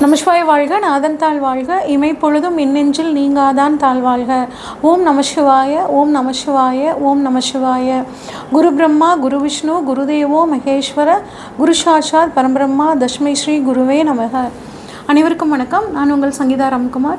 நமசிவாய வாழ்க நாதன் தாழ் வாழ்க. இமைப்பொழுதும் இன்னெஞ்சில் நீங்காதான் தாழ் வாழ்க. ஓம் நமசிவாய ஓம் நமசிவாய ஓம் நமசிவாய. குரு பிரம்மா குரு விஷ்ணு குருதேவோ மகேஸ்வர குரு சாட்சாத் பரம்பிரம்மா தஷ்மை ஸ்ரீ குருவே நமக. அனைவருக்கும் வணக்கம். நான் உங்கள் சங்கீதா ராம்குமார்.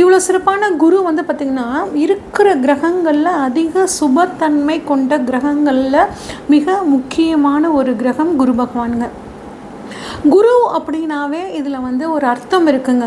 இவ்வளோ சிறப்பான குரு வந்து பார்த்திங்கன்னா இருக்கிற கிரகங்களில் அதிக சுபத்தன்மை கொண்ட கிரகங்களில் மிக முக்கியமான ஒரு கிரகம் குரு பகவானுங்க. குரு அப்படின்னாவே இதில் வந்து ஒரு அர்த்தம் இருக்குங்க.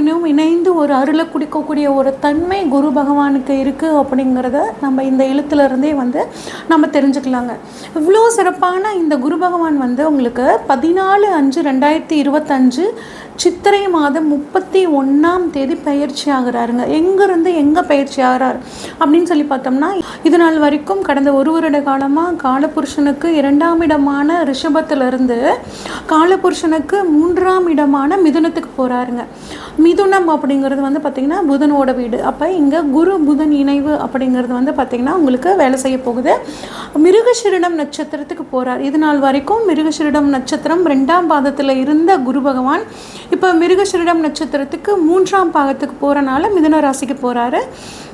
நாராயணனையும் இணைந்து ஒரு அருளை குடிக்கக்கூடிய ஒரு தன்மை குரு பகவானுக்கு இருக்குது அப்படிங்கிறத நம்ம இந்த எழுத்துல இருந்தே வந்து நம்ம தெரிஞ்சுக்கலாங்க. இவ்வளோ சிறப்பான இந்த குரு பகவான் வந்து உங்களுக்கு பதினாலு அஞ்சு ரெண்டாயிரத்தி இருபத்தஞ்சு சித்திரை மாதம் முப்பத்தி ஒன்றாம் தேதி பயிற்சி ஆகுறாருங்க. எங்கேருந்து எங்கே பயிற்சி ஆகிறார் அப்படின்னு சொல்லி பார்த்தோம்னா இது நாள் வரைக்கும் கடந்த ஒரு வருட காலமாக காலபுருஷனுக்கு இரண்டாம் இடமான ரிஷபத்திலிருந்து காலபுருஷனுக்கு மூன்றாம் இடமான மிதுனத்துக்கு போகிறாருங்க மிதுனம் அப்படிங்கிறது வந்து பார்த்திங்கன்னா புதனோட வீடு. அப்போ இங்கே குரு புதன் இணைவு அப்படிங்கிறது வந்து பார்த்திங்கன்னா உங்களுக்கு வேலை செய்ய போகுது. மிருகசிரிடம் நட்சத்திரத்துக்கு போகிறார் இது நாள் வரைக்கும் மிருகசிரிடம் நட்சத்திரம் ரெண்டாம் பாதத்தில் இருந்த குரு பகவான் இப்போ மிருகசிரிடம் நட்சத்திரத்துக்கு மூன்றாம் பாகத்துக்கு போகிறனால மிதுன ராசிக்கு போகிறாரு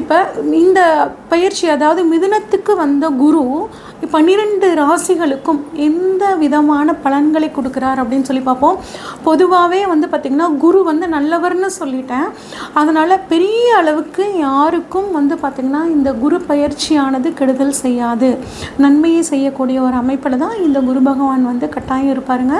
இப்போ இந்த பயிற்சி அதாவது மிதுனத்துக்கு வந்த குரு பன்னிரெண்டு ராசிகளுக்கும் எந்த விதமான பலன்களை கொடுக்குறார் அப்படின்னு சொல்லி பார்ப்போம். பொதுவாகவே வந்து பார்த்திங்கன்னா குரு வந்து நல்லவர்னு சொல்லிட்டேன். அதனால் பெரிய அளவுக்கு யாருக்கும் வந்து பார்த்திங்கன்னா இந்த குரு பயிற்சியானது கெடுதல் செய்யாது. நன்மையை செய்யக்கூடிய ஒரு அமைப்பில் தான் இந்த குரு பகவான் வந்து கட்டாயம் இருப்பாருங்க.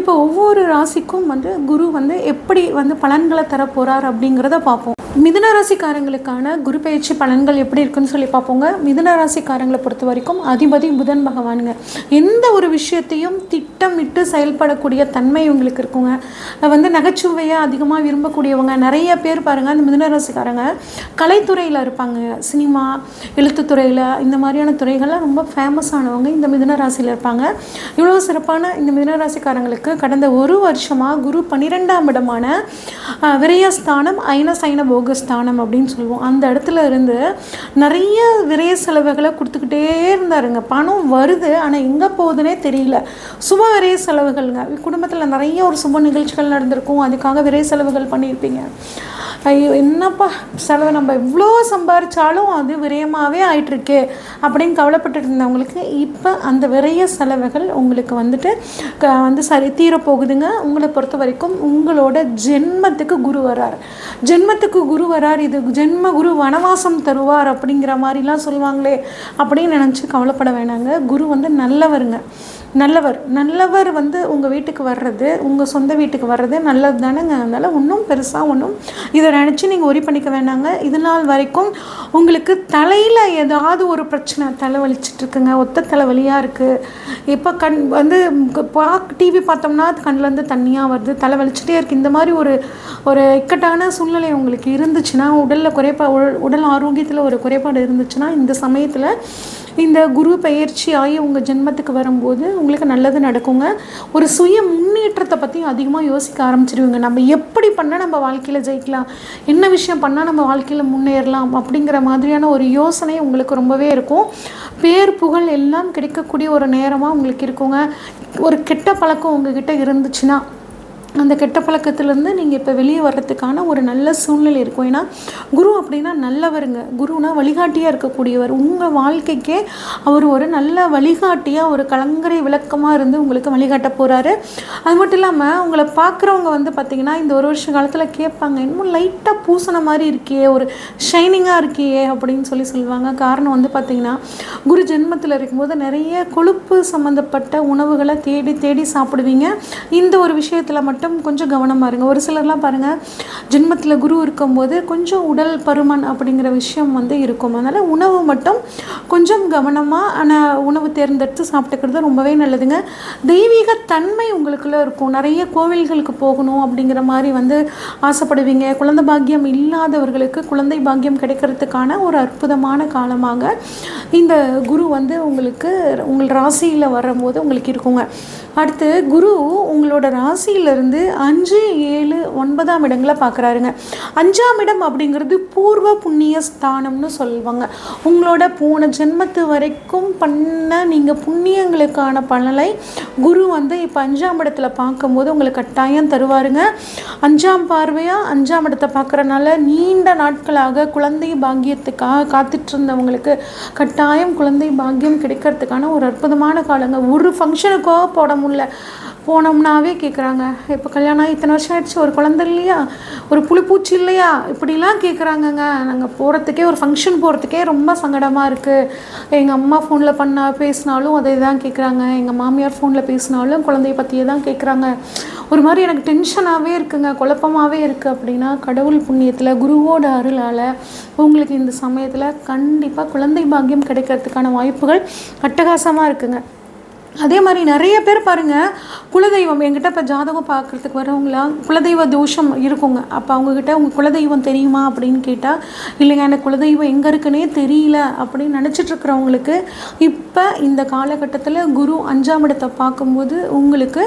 இப்போ ஒவ்வொரு ராசிக்கும் வந்து குரு வந்து எப்படி வந்து பலன்களை தரப்போகிறார் அப்படிங்கிறத பார்ப்போம். மிதுன ராசிக்காரங்களுக்கான குரு பயிற்சி பலன்கள் எப்படி இருக்குன்னு சொல்லி பார்ப்போங்க. மிதுன ராசிக்காரங்களை பொறுத்த வரைக்கும் அதிபதி புதன் பகவானுங்க. எந்த ஒரு விஷயத்தையும் திட்டமிட்டு செயல்படக்கூடிய தன்மை உங்களுக்கு இருக்குங்க. வந்து நகைச்சுவையை அதிகமாக விரும்பக்கூடியவங்க. நிறைய பேர் பாருங்கள் அந்த மிதுன ராசிக்காரங்க கலைத்துறையில் இருப்பாங்க. சினிமா எழுத்துத்துறையில் இந்த மாதிரியான துறைகள்லாம் ரொம்ப ஃபேமஸானவங்க இந்த மிதுன ராசியில் இருப்பாங்க. இவ்வளோ சிறப்பான இந்த மிதுன ராசிக்காரங்களுக்கு கடந்த ஒரு வருஷமாக குரு பன்னிரெண்டாம் இடமான விரயஸ்தானம் ஐன சைன போகஸ்தானம் அப்படின்னு சொல்லுவோம். அந்த இடத்துல இருந்து நிறைய விரைய செலவுகளை கொடுத்துக்கிட்டே இருந்தாருங்க. பணம் வருது ஆனால் எங்கே போகுதுன்னே தெரியல. சுப விரைய செலவுகள்ங்க. குடும்பத்தில் நிறைய ஒரு சுப நிகழ்ச்சிகள் நடந்திருக்கும். அதுக்காக விரைய செலவுகள் பண்ணியிருப்பீங்க. ஐயோ என்னப்பா? செலவு நம்ம எவ்வளோ சம்பாதிச்சாலும் அது விரயமாகவே ஆயிட்டுருக்கு அப்படின்னு கவலைப்பட்டு இருந்தவங்களுக்கு இப்போ அந்த விரைய செலவுகள் உங்களுக்கு வந்துட்டு க வந்து சரி தீரப்போகுதுங்க. உங்களை பொறுத்த வரைக்கும் உங்களோட ஜென்மத்துக்கு குரு வரார் ஜென்மத்துக்கு குரு வரார் இது ஜென்ம குரு வனவாசம் தருவார் அப்படிங்கிற மாதிரிலாம் சொல்லுவாங்களே அப்படின்னு நினச்சி கவலைப்பட வேணாங்க. குரு வந்து நல்லவருங்க. நல்லவர். நல்லவர் வந்து உங்கள் வீட்டுக்கு வர்றது உங்கள் சொந்த வீட்டுக்கு வர்றது நல்லது தானேங்க அதனால் ஒன்றும் பெருசாக ஒன்றும் இதை நினச்சி நீங்கள் ஒரி பண்ணிக்க வேண்டாங்க இது நாள் வரைக்கும் உங்களுக்கு தலையில் ஏதாவது ஒரு பிரச்சனை தலைவலிச்சிட்டு இருக்குங்க ஒத்த தலைவலியாக இருக்குது இப்போ கண் வந்து பா டிவி பார்த்தோம்னா கண்ணிலேருந்து தண்ணியாக வருது. தலை வலிச்சுட்டே இருக்குது இந்த மாதிரி ஒரு ஒரு இக்கட்டான சூழ்நிலை உங்களுக்கு இருந்துச்சுன்னா உடலில் குறைபா உடல் ஆரோக்கியத்தில் ஒரு குறைபாடு இருந்துச்சுன்னா இந்த சமயத்தில் இந்த குரு பயிற்சி ஆகி உங்கள் ஜென்மத்துக்கு வரும்போது உங்களுக்கு நல்லது நடக்குங்க. ஒரு சுய முன்னேற்றத்தை பற்றி அதிகமாக யோசிக்க ஆரம்பிச்சிருவீங்க. நம்ம எப்படி பண்ணால் நம்ம வாழ்க்கையில் ஜெயிக்கலாம்? என்ன விஷயம் பண்ணால் நம்ம வாழ்க்கையில் முன்னேறலாம்? அப்படிங்கிற மாதிரியான ஒரு யோசனை உங்களுக்கு ரொம்பவே இருக்கும். பேர் புகழ் எல்லாம் கிடைக்கக்கூடிய ஒரு நேரமாக உங்களுக்கு இருக்குங்க. ஒரு கெட்ட பழக்கம் உங்ககிட்ட இருந்துச்சுன்னா அந்த கெட்ட பழக்கத்துலேருந்து நீங்கள் இப்போ வெளியே வர்றதுக்கான ஒரு நல்ல சூழ்நிலை இருக்கும். ஏன்னா குரு அப்படின்னா நல்லவருங்க. குருனா வழிகாட்டியாக இருக்கக்கூடியவர். உங்கள் வாழ்க்கைக்கே அவர் ஒரு நல்ல வழிகாட்டியாக ஒரு கலங்கரை விளக்கமாக இருந்து உங்களுக்கு வழிகாட்ட போகிறாரு அது மட்டும் இல்லாமல் உங்களை பார்க்குறவங்க வந்து பார்த்திங்கன்னா இந்த ஒரு வருஷ காலத்தில் கேட்பாங்க இன்னும் லைட்டாக பூசின மாதிரி இருக்கியே ஒரு ஷைனிங்காக இருக்கியே அப்படின்னு சொல்லி சொல்லுவாங்க. காரணம் வந்து பார்த்திங்கன்னா குரு ஜென்மத்தில் இருக்கும்போது நிறைய கொழுப்பு சம்மந்தப்பட்ட உணவுகளை தேடி தேடி சாப்பிடுவீங்க. இந்த ஒரு விஷயத்தில் மட்டும் மட்டும் கொஞ்சம் கவனமாக இருங்க. ஒரு சிலர்லாம் பாருங்கள் ஜென்மத்தில் குரு இருக்கும்போது கொஞ்சம் உடல் பருமன் அப்படிங்கிற விஷயம் வந்து இருக்கும். அதனால் உணவு மட்டும் கொஞ்சம் கவனமாக ஆனால் உணவு தேர்ந்தெடுத்து சாப்பிட்டுக்கிறது ரொம்பவே நல்லதுங்க. தெய்வீக தன்மை உங்களுக்குள்ளே இருக்கும். நிறைய கோவில்களுக்கு போகணும் அப்படிங்கிற மாதிரி வந்து ஆசைப்படுவீங்க. குழந்தை பாக்கியம் இல்லாதவர்களுக்கு குழந்தை பாக்கியம் கிடைக்கிறதுக்கான ஒரு அற்புதமான காலமாக இந்த குரு வந்து உங்களுக்கு உங்கள் ராசியில் வரும்போது உங்களுக்கு இருக்குங்க. அடுத்து குரு உங்களோட ராசியிலிருந்து வந்து அஞ்சு ஏழு ஒன்பதாம் இடங்களை பார்க்குறாருங்க. அஞ்சாம் இடம் அப்படிங்கிறது பூர்வ புண்ணிய ஸ்தானம்னு சொல்லுவாங்க. உங்களோட போன ஜென்மத்து வரைக்கும் பண்ண நீங்கள் புண்ணியங்களுக்கான பலனை குரு வந்து இப்போ அஞ்சாம் இடத்துல பார்க்கும்போது உங்களுக்கு கட்டாயம் தருவாருங்க. அஞ்சாம் பார்வையாக அஞ்சாம் இடத்தை பார்க்குறனால நீண்ட நாட்களாக குழந்தை பாக்கியத்துக்காக காத்துட்டு இருந்தவங்களுக்கு கட்டாயம் குழந்தை பாக்கியம் கிடைக்கிறதுக்கான ஒரு அற்புதமான காலங்க. ஒரு ஃபங்க்ஷனுக்கோ போட முடியல. போனோம்னாவே கேட்குறாங்க இப்போ கல்யாணம் ஆகி இத்தனை வருஷம் ஆயிடுச்சு. ஒரு குழந்தை இல்லையா? ஒரு புழுப்பூச்சி இல்லையா? இப்படிலாம் கேட்குறாங்கங்க நாங்கள் போகிறதுக்கே ஒரு ஃபங்க்ஷன் போகிறதுக்கே ரொம்ப சங்கடமாக இருக்குது எங்கள் அம்மா ஃபோனில் பண்ண பேசினாலும் அதை தான் கேட்குறாங்க எங்கள் மாமியார் ஃபோனில் பேசினாலும் குழந்தைய பற்றியே தான் கேட்குறாங்க ஒரு மாதிரி எனக்கு டென்ஷனாகவே இருக்குங்க. குழப்பமாகவே இருக்குது அப்படின்னா கடவுள் புண்ணியத்தில் குருவோட அருளால் உங்களுக்கு இந்த சமயத்தில் கண்டிப்பாக குழந்தை பாக்கியம் கிடைக்கிறதுக்கான வாய்ப்புகள் அட்டகாசமாக இருக்குங்க. அதே மாதிரி நிறைய பேர் பாருங்கள் குலதெய்வம் என்கிட்ட இப்போ ஜாதகம் பார்க்குறதுக்கு வரவங்களா குலதெய்வ தோஷம் இருக்குங்க. அப்போ அவங்கக்கிட்ட உங்கள் குலதெய்வம் தெரியுமா அப்படின்னு கேட்டால் இல்லைங்க எனக்கு குலதெய்வம் எங்கே இருக்குன்னே தெரியல அப்படின்னு நினச்சிட்டு இருக்கிறவங்களுக்கு இப்போ இந்த காலகட்டத்தில் குரு அஞ்சாம் இடத்தை பார்க்கும்போது உங்களுக்கு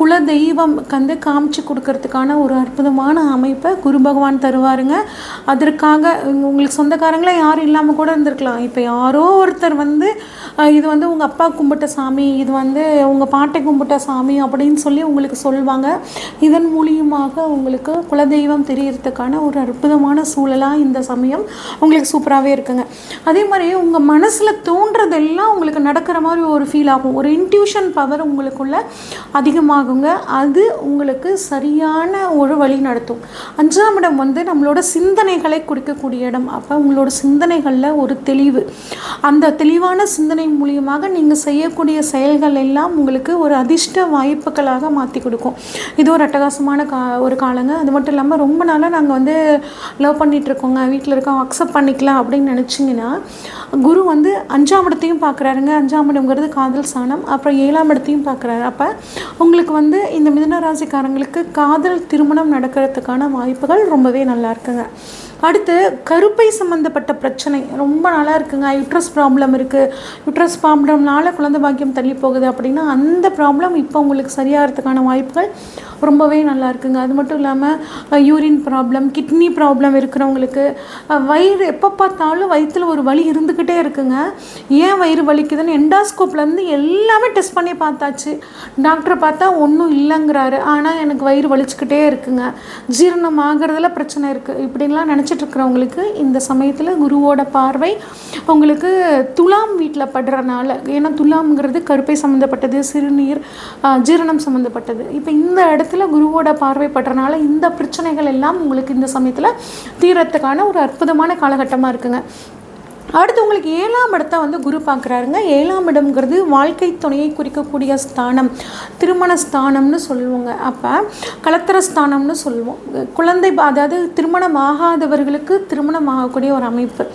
குலதெய்வம் வந்து காமிச்சு கொடுக்கறதுக்கான ஒரு அற்புதமான அமைப்பை குரு பகவான் தருவாருங்க. அதற்காக உங்களுக்கு சொந்தக்காரங்களே யாரும் இல்லாமல் கூட இருந்திருக்கலாம். இப்போ யாரோ ஒருத்தர் வந்து இது வந்து உங்கள் அப்பா கும்பிட்ட சாமி இது வந்து உங்கள் பாட்டை கும்பிட்ட சாமி அப்படின்னு சொல்லி உங்களுக்கு சொல்லுவாங்க. இதன் மூலியமாக உங்களுக்கு குலதெய்வம் தெரியறதுக்கான ஒரு அற்புதமான சூழலாக இந்த சமயம் உங்களுக்கு சூப்பராகவே இருக்குங்க. அதே மாதிரி உங்கள் மனசில் தோன்றதெல்லாம் உங்களுக்கு நடக்கிற மாதிரி ஒரு ஃபீல் ஆகும். ஒரு இன்ட்யூஷன் பவர் உங்களுக்குள்ள அதிகமாகுங்க. அது உங்களுக்கு சரியான ஒரு வழி நடத்தும். அஞ்சாம் இடம் வந்து நம்மளோட சிந்தனைகளை குறிக்கக்கூடிய இடம். அப்போ உங்களோட சிந்தனைகளில் ஒரு தெளிவு. அந்த தெளிவான சிந்தனை மூலியமாக நீங்கள் செய்யக்கூடிய செயல்கள் எல்லாம் உங்களுக்கு ஒரு அதிர்ஷ்ட வாய்ப்புகளாக மாற்றி கொடுக்கும். இது ஒரு அட்டகாசமான கா ஒரு காலங்க. அது மட்டும் இல்லாமல் ரொம்ப நாளாக நாங்கள் வந்து லவ் பண்ணிகிட்ருக்கோங்க வீட்டில் இருக்கோம். அக்செப்ட் பண்ணிக்கலாம் அப்படின்னு நினச்சிங்கன்னா குரு வந்து அஞ்சாம் இடத்தையும் பார்க்குறாருங்க அஞ்சாம் இடம்ங்கிறது காதல் சாணம். அப்புறம் ஏழாம் இடத்தையும் பார்க்குறாரு அப்போ உங்களுக்கு வந்து இந்த மிதுன ராசிக்காரங்களுக்கு காதல் திருமணம் நடக்கிறதுக்கான வாய்ப்புகள் ரொம்பவே நல்லா இருக்குங்க. அடுத்து கருப்பை சம்மந்தப்பட்ட பிரச்சனை. ரொம்ப நல்லா இருக்குங்க. யூட்ரஸ் ப்ராப்ளம் இருக்குது யுட்ரஸ் ப்ராப்ளம்னால குழந்தை பாக்கியம் தள்ளி போகுது அப்படின்னா அந்த ப்ராப்ளம் இப்போ உங்களுக்கு சரியாகிறதுக்கான வாய்ப்புகள் ரொம்பவே நல்லா இருக்குங்க. அது மட்டும் இல்லாமல் யூரின் ப்ராப்ளம் கிட்னி ப்ராப்ளம் இருக்கிறவங்களுக்கு வயிறு எப்போ பார்த்தாலும் வயிற்றில் ஒரு வலி இருந்துக்கிட்டே இருக்குங்க. ஏன் வயிறு வலிக்குதுன்னு எண்டாஸ்கோப்லேருந்து எல்லாமே டெஸ்ட் பண்ணி பார்த்தாச்சு. டாக்டரை பார்த்தா ஒன்றும் இல்லைங்கிறாரு. ஆனால் எனக்கு வயிறு வலிச்சுக்கிட்டே இருக்குங்க. ஜீரணம் ஆகிறதுல பிரச்சனை இருக்குது இப்படின்லாம் நினச்சி இருக்கிறவங்களுக்கு இந்த சமயத்தில் குருவோட பார்வை உங்களுக்கு துலாம் வீட்டில் படுறனால ஏன்னா துலாம்ங்கிறது கருப்பை சம்மந்தப்பட்டது சிறுநீர் ஜீரணம் சம்மந்தப்பட்டது இப்போ இந்த இடத்துல குருவோட பார்வை படுறனால இந்த பிரச்சனைகள் எல்லாம் உங்களுக்கு இந்த சமயத்தில் தீரத்துக்கான ஒரு அற்புதமான காலகட்டமாக இருக்குங்க. அடுத்து உங்களுக்கு ஏழாம் இடத்த வந்து குரு பார்க்குறாருங்க. ஏழாம் இடம்ங்கிறது வாழ்க்கை துணையை குறிக்கக்கூடிய ஸ்தானம். திருமண ஸ்தானம்னு சொல்லுவோங்க. அப்போ கலத்திர ஸ்தானம்னு சொல்லுவோம். குழந்தை அதாவது திருமணம் ஆகாதவர்களுக்கு திருமணம் ஆகக்கூடிய ஒரு அமைப்பு.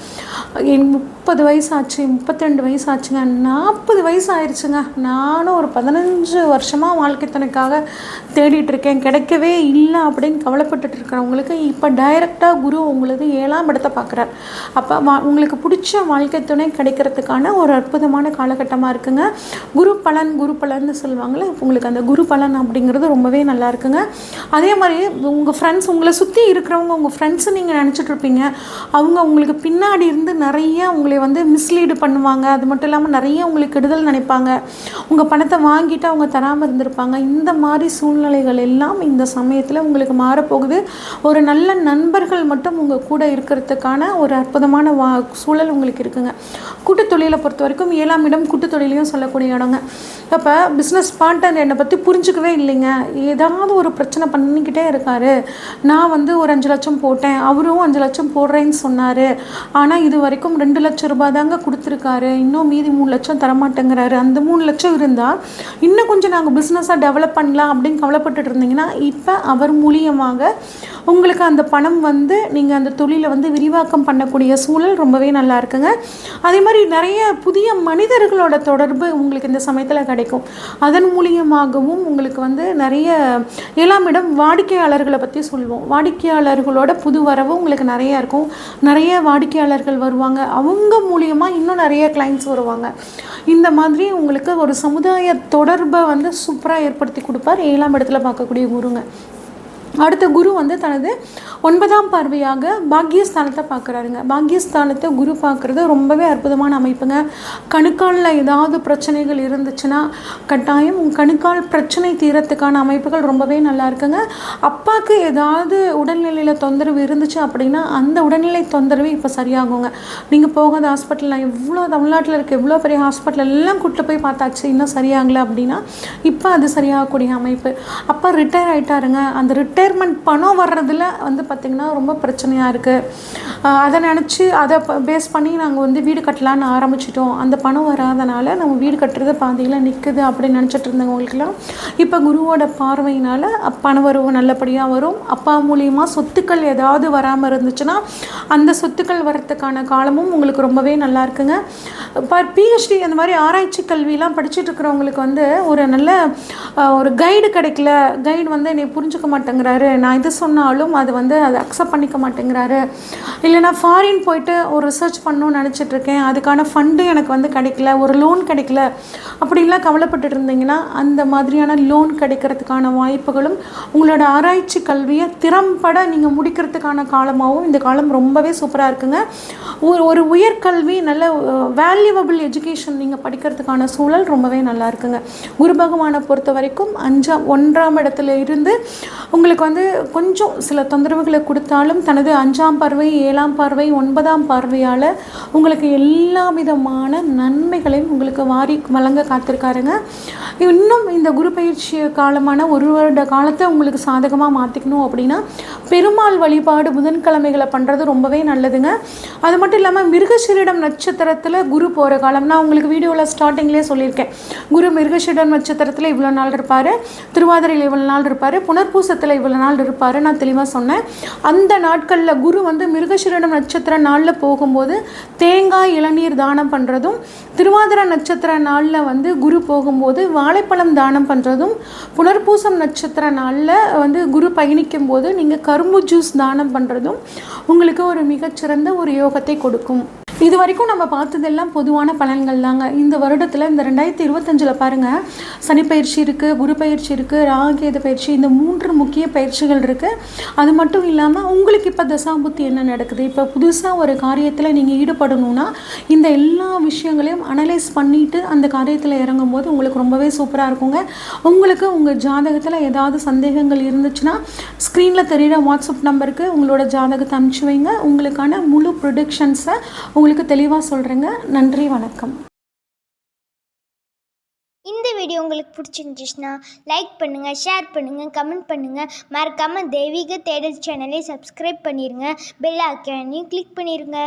என் முப்பது வயசு ஆச்சு முப்பத்தி ரெண்டு வயசு ஆச்சுங்க நாற்பது வயசு ஆயிடுச்சுங்க நானும் ஒரு பதினஞ்சு வருஷமாக வாழ்க்கை துணைக்காக இருக்கேன் கிடைக்கவே இல்லை அப்படின்னு கவலைப்பட்டுட்டு இருக்கிறவங்களுக்கு இப்போ டைரெக்டாக குரு உங்களுக்கு ஏழாம் இடத்தை பார்க்குறார் அப்போ வா உங்களுக்கு பிடிச்ச வாழ்க்கை துணை கிடைக்கிறதுக்கான ஒரு அற்புதமான காலகட்டமாக இருக்குங்க. குரு பலன் குரு பலன்னு சொல்லுவாங்கள்ல உங்களுக்கு அந்த குரு பலன் அப்படிங்கிறது ரொம்பவே நல்லா இருக்குங்க. அதே மாதிரி உங்கள் ஃப்ரெண்ட்ஸ் உங்களை சுற்றி இருக்கிறவங்க உங்கள் ஃப்ரெண்ட்ஸு நீங்கள் நினச்சிட்டு இருப்பீங்க அவங்க உங்களுக்கு பின்னாடி இருந்து நிறைய உங்களை வந்து மிஸ்லீடு பண்ணுவாங்க. அது மட்டும் இல்லாமல் நிறைய உங்களுக்கு கெடுதல் நினைப்பாங்க. உங்கள் பணத்தை வாங்கிட்டு அவங்க தராமல் இருந்திருப்பாங்க. இந்த மாதிரி சூழ்நிலைகள் எல்லாம் இந்த சமயத்தில் உங்களுக்கு மாறப்போகுது. ஒரு நல்ல நண்பர்கள் மட்டும் உங்கள் கூட இருக்கிறதுக்கான ஒரு அற்புதமான வா சூழல் உங்களுக்கு இருக்குங்க. கூட்டுத்தொழிலை பொறுத்த வரைக்கும் ஏழாம் இடம் கூட்டு தொழிலையும் சொல்லக்கூடிய இடங்க. அப்போ பிஸ்னஸ் பார்ட்னர் என்னை பற்றி புரிஞ்சுக்கவே இல்லைங்க. ஏதாவது ஒரு பிரச்சனை பண்ணிக்கிட்டே இருக்காரு. நான் வந்து ஒரு அஞ்சு லட்சம் போட்டேன். அவரும் அஞ்சு லட்சம் போடுறேன்னு சொன்னார். ஆனால் இது வரைக்கும் ரெண்டு லட்சம் ரூபாய் தாங்க கொடுத்துருக்காரு. இன்னும் மீதி மூணு லட்சம் தரமாட்டேங்கிறாரு. அந்த மூணு லட்சம் இருந்தால் இன்னும் கொஞ்சம் நாங்கள் பிஸ்னஸாக டெவலப் பண்ணலாம் அப்படின்னு கவலைப்பட்டுட்டு இருந்தீங்கன்னா இப்போ அவர் மூலியமாக உங்களுக்கு அந்த பணம் வந்து நீங்கள் அந்த தொழிலை வந்து விரிவாக்கம் பண்ணக்கூடிய சூழல் ரொம்பவே நல்லா இருக்குங்க. அதே மாதிரி நிறைய புதிய மனிதர்களோட தொடர்பு உங்களுக்கு இந்த சமயத்தில் கிடைக்கும். அதன் மூலியமாகவும் உங்களுக்கு வந்து நிறைய ஏழாம் இடம் வாடிக்கையாளர்களை பற்றி சொல்லுவோம். வாடிக்கையாளர்களோட புது வரவு உங்களுக்கு நிறைய இருக்கும். நிறைய வாடிக்கையாளர்கள் வருவாங்க. அவங்க மூலியமாக இன்னும் நிறைய கிளைண்ட்ஸ் வருவாங்க. இந்த மாதிரி உங்களுக்கு ஒரு சமுதாய தொடர்பை வந்து சூப்பராக ஏற்படுத்தி கொடுப்பார் ஏழாம் இடத்துல பார்க்கக்கூடிய குருங்க. அடுத்த குரு வந்து தனது ஒன்பதாம் பார்வையாக பாக்கியஸ்தானத்தை பார்க்குறாருங்க. பாக்கியஸ்தானத்தை குரு பார்க்குறது ரொம்பவே அற்புதமான அமைப்புங்க. கணுக்காலில் ஏதாவது பிரச்சனைகள் இருந்துச்சுன்னா கட்டாயம் கணுக்கால் பிரச்சனை தீரத்துக்கான அமைப்புகள் ரொம்பவே நல்லா இருக்குங்க. அப்பாவுக்கு ஏதாவது உடல்நிலையில் தொந்தரவு இருந்துச்சு அப்படின்னா அந்த உடல்நிலை தொந்தரவு இப்போ சரியாகுங்க. நீங்கள் போகாத ஹாஸ்பிட்டலில் எவ்வளோ தமிழ்நாட்டில் இருக்க எவ்வளோ பெரிய ஹாஸ்பிட்டல் எல்லாம் கூட்டு போய் பார்த்தாச்சு இன்னும் சரியாகலை அப்படின்னா இப்போ அது சரியாகக்கூடிய அமைப்பு. அப்பா ரிட்டையர் ஆகிட்டாருங்க அந்த ரிட்டையர் ரிட்டையர்மெண்ட் பணம் வர்றதில் வந்து பார்த்திங்கன்னா ரொம்ப பிரச்சனையாக இருக்குது அதை நினச்சி அதை பேஸ் பண்ணி நாங்கள் வந்து வீடு கட்டலான்னு ஆரம்பிச்சிட்டோம். அந்த பணம் வராதனால நம்ம வீடு கட்டுறது பாதியில் நிற்குது அப்படின்னு நினச்சிட்டு இருந்தவங்களுக்குலாம் இப்போ குருவோட பார்வையினால் பணம் வரவு நல்லபடியாக வரும். அப்பா மூலியமாக சொத்துக்கள் ஏதாவது வராமல் இருந்துச்சுன்னா அந்த சொத்துக்கள் வரத்துக்கான காலமும் உங்களுக்கு ரொம்பவே நல்லா இருக்குங்க. இப்போ பிஹெச்டி அந்த மாதிரி ஆராய்ச்சி கல்வியெலாம் படிச்சுட்டு இருக்கிறவங்களுக்கு வந்து ஒரு நல்ல ஒரு கைடு கிடைக்கல. கைடு வந்து என்னை புரிஞ்சுக்க மாட்டேங்கிறாரு. நான் இது சொன்னாலும் அது வந்து அதை அக்செப்ட் பண்ணிக்க மாட்டேங்கிறாரு. இல்லைனா ஃபாரின் போயிட்டு ஒரு ரிசர்ச் பண்ணணும்னு நினச்சிட்ருக்கேன். அதுக்கான ஃபண்டு எனக்கு வந்து கிடைக்கல. ஒரு லோன் கிடைக்கல. அப்படின்லாம் கவலைப்பட்டுட்டு இருந்தீங்கன்னா அந்த மாதிரியான லோன் கிடைக்கிறதுக்கான வாய்ப்புகளும் உங்களோட ஆராய்ச்சி கல்வியை திறம்பட நீங்கள் முடிக்கிறதுக்கான காலமாகவும் இந்த காலம் ரொம்பவே சூப்பராக இருக்குங்க. ஒரு ஒரு உயர்கல்வி நல்ல வேல்யூவபிள் எஜுகேஷன் நீங்கள் படிக்கிறதுக்கான சூழல் ரொம்பவே நல்லா இருக்குங்க. குரு பகவானை பொறுத்த வரைக்கும் அஞ்சாம் ஒன்றாம் இடத்துல இருந்து உங்களுக்கு வந்து கொஞ்சம் சில தொந்தரவுகளை கொடுத்தாலும் தனது அஞ்சாம் பார்வை ஏழாம் பார்வை ஒன்பதாம் பார்வையால் உங்களுக்கு எல்லா விதமான நன்மைகளையும் உங்களுக்கு வாரி வழங்க காத்திருக்காருங்க. இன்னும் இந்த குரு பயிற்சி காலமான ஒரு வருட காலத்தை உங்களுக்கு சாதகமாக மாற்றிக்கணும் அப்படின்னா பெருமாள் வழிபாடு புதன்கிழமைகளை பண்ணுறது ரொம்பவே நல்லதுங்க. அது மட்டும் இல்லாமல் மிருகசீரிடம் நட்சத்திரத்தில் குரு போகிற காலம். நான் உங்களுக்கு வீடியோவில் ஸ்டார்டிங்லேயே சொல்லியிருக்கேன். குரு மிருகசீரிடம் நட்சத்திரத்தில் இவ்வளோ நாள் இருப்பார். திருவாதிரையில் இவ்வளோ நாள் இருப்பார். புனர்பூசத்தில் இவ்வளோ நாள் இருப்பார். நான் தெளிவாக சொன்னேன். அந்த நாட்களில் குரு வந்து மிருகசீரிடம் நட்சத்திர நாளில் போகும்போது தேங்காய் இளநீர் தானம் பண்ணுறதும் திருவாதிரை நட்சத்திர நாளில் வந்து குரு போகும்போது வாழைப்பழம் தானம் பண்ணுறதும் புனர்பூசம் நட்சத்திர நாளில் வந்து குரு பயணிக்கும் போது நீங்கள் கரும்பு ஜூஸ் தானம் பண்ணுறதும் உங்களுக்கு ஒரு மிகச்சிறந்த ஒரு யோகத்தை கொடுக்கும். இது வரைக்கும் நம்ம பார்த்ததெல்லாம் பொதுவான பலன்கள் தாங்க. இந்த வருடத்தில் இந்த ரெண்டாயிரத்தி இருபத்தஞ்சில் பாருங்கள் சனிப்பயிற்சி இருக்குது குரு பயிற்சி இருக்குது ராகேது பயிற்சி இந்த மூன்று முக்கிய பயிற்சிகள் இருக்குது அது மட்டும் இல்லாமல் உங்களுக்கு இப்போ தசாபுத்தி என்ன நடக்குது? இப்போ புதுசாக ஒரு காரியத்தில் நீங்கள் ஈடுபடணும்னா இந்த எல்லா விஷயங்களையும் அனலைஸ் பண்ணிவிட்டு அந்த காரியத்தில் இறங்கும் போது உங்களுக்கு ரொம்பவே சூப்பராக இருக்குங்க. உங்களுக்கு உங்கள் ஜாதகத்தில் ஏதாவது சந்தேகங்கள் இருந்துச்சுன்னா ஸ்க்ரீனில் தெரிகிற வாட்ஸ்அப் நம்பருக்கு உங்களோட ஜாதகத்தை அனுப்பிச்சி வைங்க. உங்களுக்கான முழு ப்ரொடிக்ஷன்ஸை உங்களுக்கு தெளிவாக சொல்கிறேங்க நன்றி வணக்கம். இந்த வீடியோ உங்களுக்கு பிடிச்சிருந்துச்சுன்னா லைக் பண்ணுங்கள் ஷேர் பண்ணுங்கள் கமெண்ட் பண்ணுங்கள் மறக்காமல் தெய்வீக தேடல் சேனலை சப்ஸ்கிரைப் பண்ணிடுங்க பெல் ஐக்கானையும் கிளிக் பண்ணிடுங்க